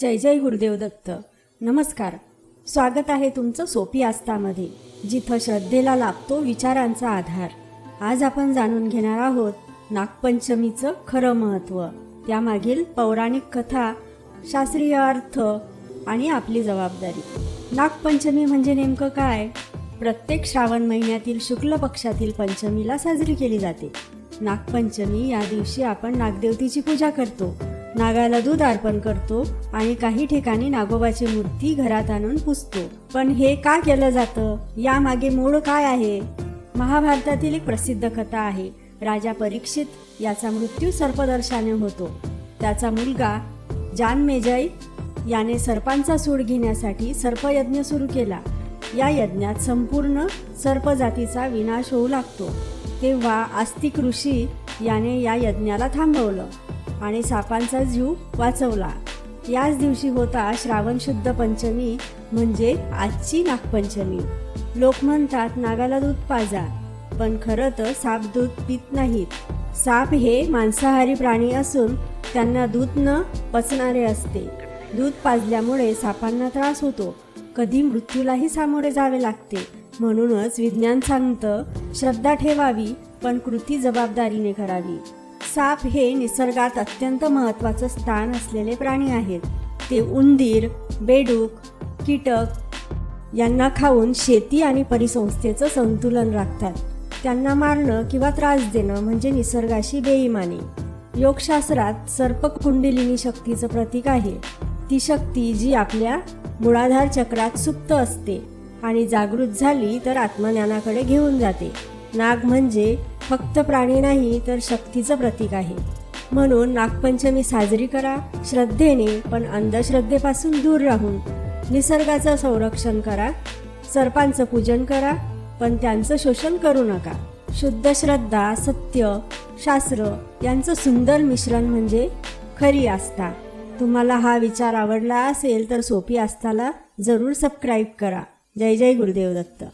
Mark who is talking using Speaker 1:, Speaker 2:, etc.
Speaker 1: जय जय गुरुदेव दत्त. नमस्कार. स्वागत आहे तुमचं सोपी आस्थामध्ये जिथं श्रद्धेला लाभतो विचारांचा आधार. आज आपण जाणून घेणार आहोत नागपंचमीचं खरं महत्त्व. त्यामागील पौराणिक कथा शास्त्रीय अर्थ आणि आपली जबाबदारी. नागपंचमी म्हणजे नेमकं काय? प्रत्येक श्रावण महिन्यातील शुक्ल पक्षातील पंचमीला साजरी केली जाते. नागपंचमी या दिवशी आपण नागदेवतीची पूजा करतो. नागाला दूध अर्पण करतो आणि काही ठिकाणी नागोबाची मूर्ती घरात आणून पुजतो पण हे का केलं जातं? यामागे मूळ काय आहे? महाभारतातील एक प्रसिद्ध कथा आहे. राजा परीक्षित याचा मृत्यू सर्पदर्शाने होतो. त्याचा मुलगा जानमेजय याने सर्पांचा सूड घेण्यासाठी सर्पयज्ञ सुरू केला. या यज्ञात संपूर्ण सर्प जातीचा विनाश होऊ लागतो. तेव्हा आस्तिक ऋषी याने या यज्ञाला थांबवलं. आणि सापांचा जीव वाचवला. याच दिवशी होता श्रावण शुद्ध पंचमी म्हणजे आजची नागपंचमी. लोक म्हणतात नागाला दूध पाजा. पण खरं तर साप दूध पित नाहीत. साप हे मांसाहारी प्राणी असून त्यांना दूध न पचणारे असते. दूध पाजल्यामुळे सापांना त्रास होतो. कधी मृत्यूलाही सामोरे जावे लागते. म्हणूनच विज्ञान सांगतं श्रद्धा ठेवावी पण कृती जबाबदारीने करावी. साप हे निसर्गात अत्यंत महत्त्वाचं स्थान असलेले प्राणी आहेत. ते उंदीर बेडूक कीटक यांना खाऊन शेती आणि परिसंस्थेचं संतुलन राखतात. त्यांना मारणं किंवा त्रास देणं म्हणजे निसर्गाशी बेईमानी योगशास्त्रात सर्प कुंडलिनी शक्तीचं प्रतीक आहे. ती शक्ती जी आपल्या मुळाधार चक्रात सुप्त असते आणि जागृत झाली तर आत्मज्ञानाकडे घेऊन जाते. नाग म्हणजे फक्त प्राणी नाही तर शक्तीचं प्रतीक आहे. म्हणून नागपंचमी साजरी करा श्रद्धेने पण अंधश्रद्धेपासून दूर राहून. निसर्गाचं संरक्षण करा सर्पांचं पूजन करा पण त्यांचं शोषण करू नका. शुद्ध श्रद्धा सत्य शास्त्र यांचं सुंदर मिश्रण म्हणजे खरी आस्था. तुम्हाला हा विचार आवडला असेल तर सोपी आस्थाला जरूर सबस्क्राईब करा. जय जय गुरुदेव दत्त.